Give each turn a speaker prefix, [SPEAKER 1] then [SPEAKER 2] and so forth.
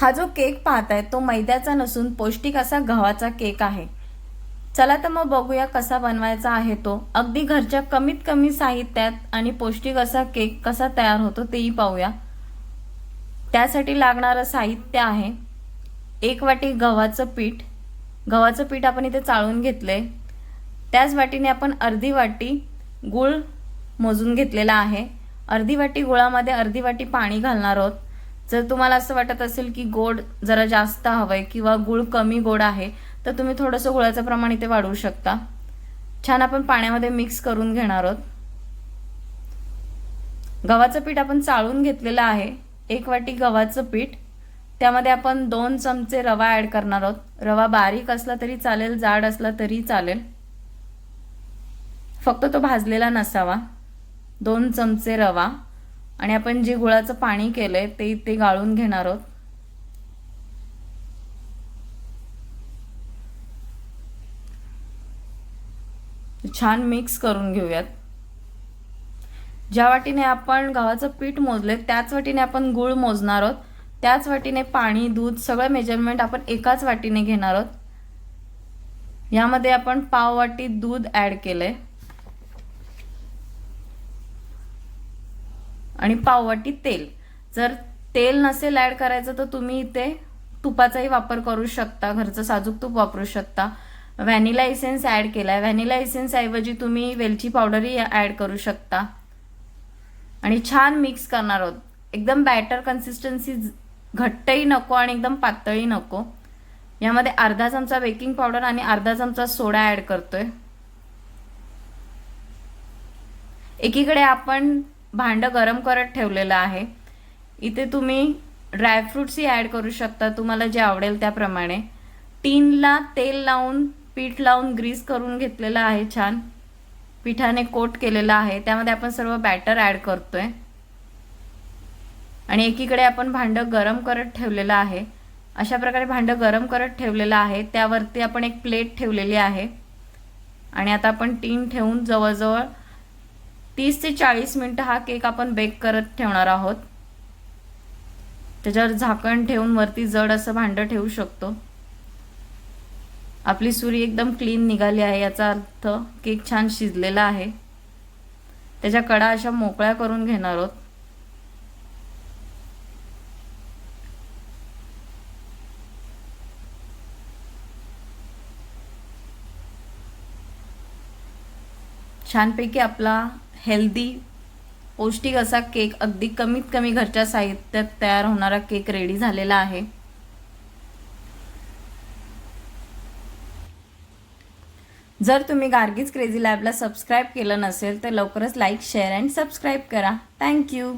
[SPEAKER 1] हा जो केक पाहताय तो मैद्याचा नसून पौष्टिक असा गव्हाचा केक आहे. चला तर मग बघूया कसा बनवायचा आहे तो. अगदी घरच्या कमीत कमी साहित्यात आणि पौष्टिक असा केक कसा तयार होतो तेही पाहूया. त्यासाठी लागणारं साहित्य आहे एक वाटी गव्हाचं पीठ. गव्हाचं पीठ आपण इथे चाळून घेतलंय. त्याच वाटीने आपण अर्धी वाटी गूळ मोजून घेतलेला आहे. अर्धी वाटी गुळामध्ये अर्धी वाटी पाणी घालणार आहोत. जर तुम्हाला असं वाटत असेल की गोड जरा जास्त हवंय किंवा गुळ कमी गोड आहे तर तुम्ही थोडंसं गुळाचं प्रमाण इथे वाढवू शकता. छान आपण पाण्यामध्ये मिक्स करून घेणार आहोत. गव्हाचं पीठ आपण चाळून घेतलेलं आहे. एक वाटी गव्हाचं पीठ. त्यामध्ये आपण दोन चमचे रवा ॲड करणार आहोत. रवा बारीक असला तरी चालेल जाड असला तरी चालेल. फक्त तो भाजलेला नसावा. दोन चमचे रवा. आणि आपण जे गुळाचं पाणी केलंय ते ते गाळून घेणार आहोत. छान मिक्स करून घेऊयात. ज्या वाटीने आपण गव्हाचं पीठ मोजले त्याच वाटीने आपण गुळ मोजणार आहोत. त्याच वाटीने पाणी दूध सगळं मेजरमेंट आपण एकाच वाटीने घेणार आहोत. यामध्ये आपण पाव वाटी दूध ॲड केलंय. आणि पाववाटी तेल. जर तेल नसेल ॲड करायचं तर तुम्ही इथे तुपाचाही वापर करू शकता. घरचं साजूक तूप वापरू शकता. व्हॅनिला इसेन्स ॲड केलाय. व्हॅनिला इसेन्स ऐवजी तुम्ही वेलची पावडरही ॲड करू शकता. आणि छान मिक्स करणार आहोत. एकदम बॅटर कन्सिस्टन्सी घट्टही नको आणि एकदम पातळही नको. यामध्ये अर्धा चमचा बेकिंग पावडर आणि अर्धा चमचा सोडा ॲड करतोय. एकीकडे आपण भांडं गरम करत ठेवलेलं आहे. इथे तुम्ही ड्रायफ्रुट्सही ॲड करू शकता तुम्हाला जे आवडेल त्याप्रमाणे. टीनला तेल लावून पीठ लावून ग्रीस करून घेतलेलं आहे छान. पिठाने कोट केलेलं आहे. त्यामध्ये आपण सर्व बॅटर ॲड करतोय. आणि एकीकडे आपण भांडं गरम करत ठेवलेलं आहे. अशा प्रकारे भांडं गरम करत ठेवलेलं आहे. त्यावरती आपण एक प्लेट ठेवलेली आहे. आणि आता आपण टीन ठेवून जवळजवळ तीस ते चाळीस मिनटं हा केक आपण बेक करत ठेवणार आहोत. त्याच्यावर झाकण ठेवून वरती जड असं भांडं ठेवू शकतो. आपली सुरी एकदम क्लीन निघाली आहे याचा अर्थ केक छान शिजलेला आहे. त्याच्या कडा अशा मोकळ्या करून घेणार आहोत. छानपैकी आपला हेल्दी पौष्टिक असा केक अगदी कमीत कमी घरच्या साहित्यात तयार होणारा केक रेडी झालेला आहे. जर तुम्ही गार्गीज क्रेझी लॅबला सबस्क्राईब केलं नसेल तर लवकरच लाईक शेअर अँड सबस्क्राईब करा. Thank you.